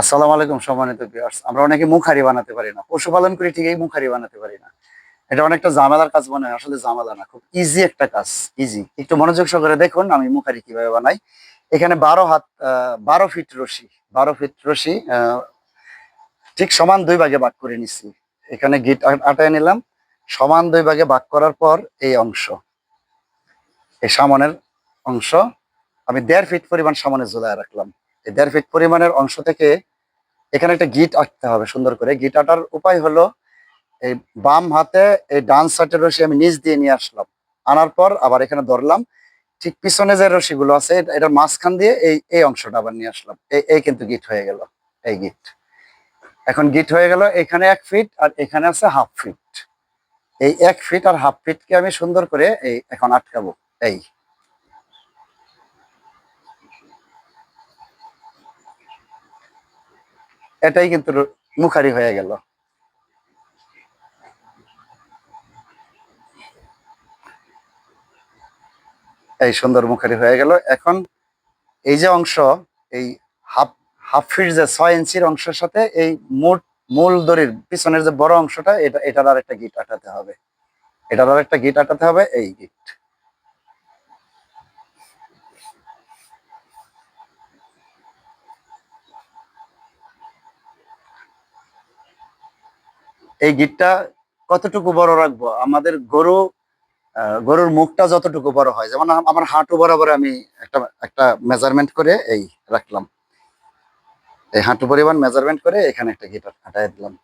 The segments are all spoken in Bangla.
আসসালামু আলাইকুম সম্মানিত ভিউয়ার্স আমরা অনেকে মুখারি বানাতে পারি না। পশুপালন করি ঠিকই মুখারি বানাতে পারি না। এটা অনেকটা ঝামেলার কাজ মনে হয়, আসলে ঝামেলা না, খুব ইজি একটা কাজ ইজি একটু মনোযোগ সহকারে দেখুন, আমি মুখারি কীভাবে বানাই। এখানে বারো হাত বারো ফিট রশি, বারো ফিট রশি ঠিক সমান দুই ভাগে ভাগ করে নিচ্ছি এখানে গিট আটায় নিলাম, সমান দুই ভাগে ভাগ করার পর এই অংশ, এই সামনের অংশ, আমি দেড় ফিট পরিমাণ সামনে ঝুলায় রাখলাম। এই দেড় ফিট পরিমাণের অংশ থেকে এখানে একটা গিট আঁকতে হবে সুন্দর করে। গিট আটার উপায় হলো এই বাম হাতে এই ডান সাইডের রশি আমি নিচ দিয়ে নিয়ে আসলাম। আনার পর আবার এখানে ধরলাম, ঠিক পিছনে যে রশিগুলো আছে এটার মাঝখান দিয়ে এই এই অংশটা আবার নিয়ে আসলাম। এই এই কিন্তু গিট হয়ে গেল, এই গিট এখন গিট হয়ে গেল, এখানে এক ফিট আর এখানে আছে হাফ ফিট এই এক ফিট আর হাফ ফিটকে আমি সুন্দর করে এই এখন আটকাবো, এই। এটাই কিন্তু মুখারি হয়ে গেল। এই সুন্দর মুখারি হয়ে গেল। এখন এই যে অংশ, এই হাফ হাফ ফিট যে ছয় ইঞ্চির অংশের সাথে এই মোট মূল দড়ির পিছনের যে বড় অংশটা, এটা, এটার আর একটা গিট আটাতে হবে। এটার আর একটা গিট আটাতে হবে, এই গিট। এই গিটটা কতটুকু বড় রাখব? আমাদের গরু গরুর মুখটা যতটুকু বড় হয়, যেমন আমার হাঁটু বরাবর আমি একটা একটা মেজারমেন্ট করে এই রাখলাম। এই হাঁটু পরিমাণ মেজারমেন্ট করে এখানে একটা গিটার হাঁটাই দিলাম।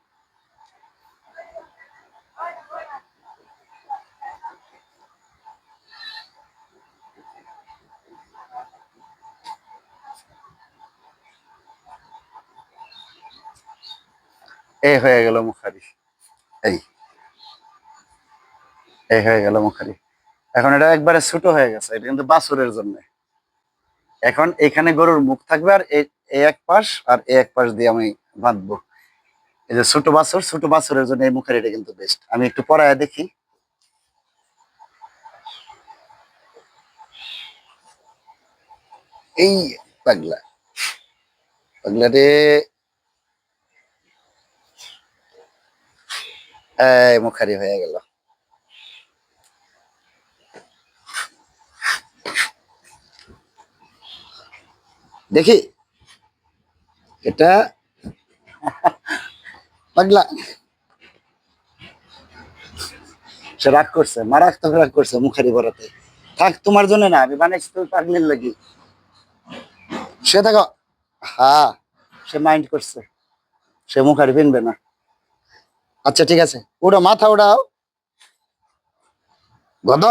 এই হয়ে গেল মুখারি এই এই হয়ে গেল মুখারি। এখন এটা একবারে ছোট হয়ে গেছে, এটা কিন্তু বাছুরের জন্য। এখন এখানে গরুর মুখ থাকবে আর এই এক পাশ আর এই এক পাশ দিয়ে আমি বাঁধবো। এই যে ছোট বাছুর, ছোট বাছুরের জন্য এই মুখের এটা কিন্তু বেস্ট আমি একটু পরায় দেখি। এই পাগলা। পাগলা রে। মুখারি হয়ে গেল। দেখি। এটা পাগলা। সে রাগ করছে মারাত্মক রাগ করছে মুখারি বরাতে থাক, তোমার জন্য না, আমি বানাইছি তুমি পাগলির লাগি। সে দেখো হ্যাঁ সে মাইন্ড করছে। সে মুখারি পিনবে না। আচ্ছা ঠিক আছে। ওটা মাথা ওড়াও গদ।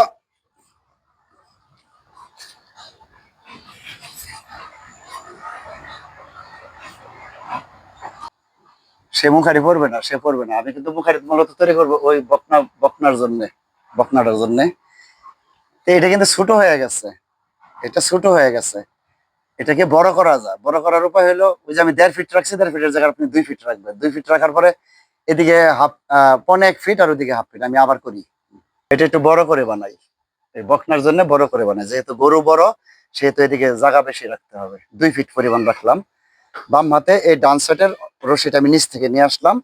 সে মুখারি পড়বে না, সে পড়বে না। আমি কিন্তু মুখারি মূলত তৈরি করব ওই বকনা, বকনার জন্য, বকনাটার জন্য। তো এটা কিন্তু ছোট হয়ে গেছে। এটা ছোট হয়ে গেছে। এটাকে বড় করা যায়। বড় করার উপায় হলো, ওই যে আমি দেড় ফিট রাখছি, দেড় ফিটের জায়গায় আপনি দুই ফিট রাখবেন। দুই ফিট রাখার পরে এদিকে হাফ পনে এক ফিট আর ওদিকে হাফ ফিট আমি আবার করি। এটা একটু বড় করে বানাই। এই বকনার জন্য বড় করে বানাই। যেহেতু গরু বড়, সেহেতু এদিকে জায়গা বেশি রাখতে হবে। দুই ফিট পরিমাণ রাখলাম। বাম হাতে এই ডান রশিটা আমি নিচ থেকে নিয়ে আসলাম।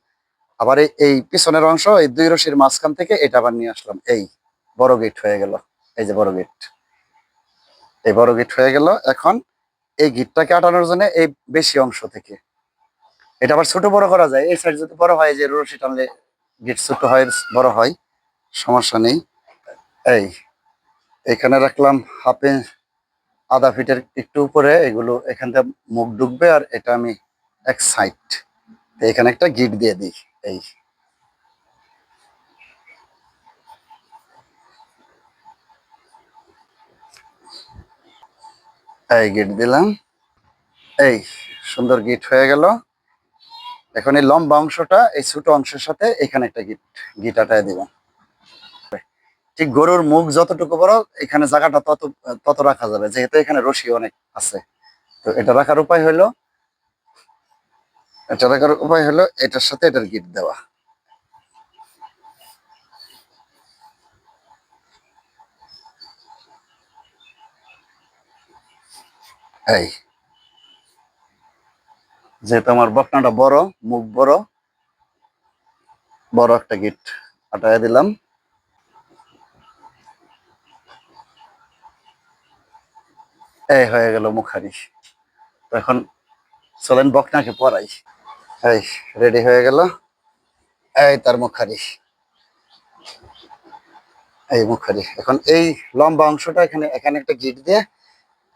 আবার এই- পিছনের অংশ, এই দুই রশির মাঝখান থেকে এটা আবার নিয়ে আসলাম। এই বড় গেট হয়ে গেল। এই যে বড় গেট। এই বড় গেট হয়ে গেল। এখন এই গিটটাকে আটানোর জন্য এই বেশি অংশ থেকে। এটা আবার ছোট বড় করা যায়। এই সাইড যদি বড় হয় যে রশি টানলে গিট ছোট হয়, বড় হয়, সমস্যা নেই। এই, এখানে রাখলাম হাফে আধা ফিটের একটু উপরে। এগুলো এখান থেকে মুখ ডুববে আর এটা আমি এক সাইড এখানে একটা গিট দিয়ে দিই, এই। এই গিট দিলাম, এই সুন্দর গিট হয়ে গেল। এখন এই লম্বা অংশটা, এই ছোট অংশের সাথে এখানে একটা গিট গিট আটায় দিব। ঠিক গরুর মুখ যতটুকু বড়, এখানে জায়গাটা তত তত রাখা যাবে, যেহেতু এখানে রশি অনেক আছে। তো এটা রাখার উপায় হলো এটা রাখার উপায় হলো এটার সাথে এটার গিট দেওয়া। এই। যেহেতু আমার বকনাটা বড়, মুখ বড় বড় একটা গিট আটায় দিলাম। এই হয়ে গেল মুখারি। এখন চলেন বকনাকে পরাই এই রেডি হয়ে গেল। এই তার মুখারি এই মুখারি এখন এই লম্বা অংশটা এখানে এখানে একটা গিট দিয়ে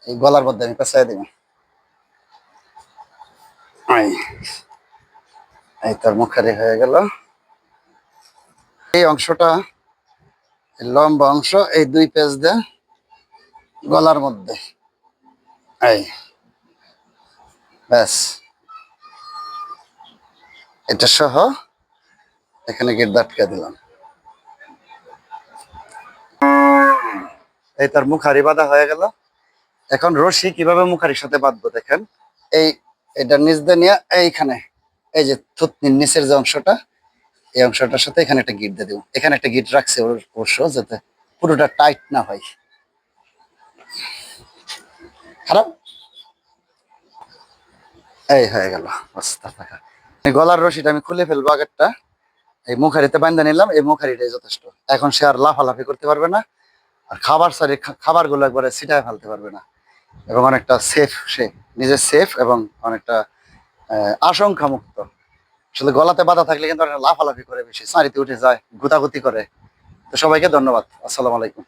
এই গলার মধ্যে আমি পেঁচাই দিব। এই তার মুখারি হয়ে গেল। এই অংশটা লম্বা অংশ, এই দুই পেজ দিয়ে গলার মধ্যে। এই, ব্যাস। এটা সহ এখানে গেট আটকে দিলাম। এই তার মুখারি বাঁধা হয়ে গেল। এখন রশি কীভাবে মুখারির সাথে বাঁধবো দেখেন। এই, এটা নিচ দিয়ে নিয়ে এইখানে, এই যে থুতনির নিচের যে অংশটা, এই অংশটার সাথে এখানে একটা গিট দিয়ে দেবো। এখানে একটা গিট রাখছে ওর অবশ্য যাতে পুরোটা টাইট না হয়। খারাপ? এই হয়ে গেল। অবস্থা গলার রশিটা আমি খুলে ফেলব আগেরটা। এই মুখারিতে বান্ধা নিলাম, এই মুখারিটাই যথেষ্ট। এখন সে আর লাফালাফি করতে পারবে না, আর খাবার সারি খাবারগুলো একবারে ছিটায় ফেলতে পারবে না। এবং অনেকটা সেফ সে নিজে সেফ এবং অনেকটা আশঙ্কা মুক্ত আসলে গলাতে বাধা থাকলে কিন্তু অনেক লাফালাফি করে বেশি সারিতে উঠে যায়, গুতাগুতি করে। তো সবাইকে ধন্যবাদ। আসসালামু আলাইকুম।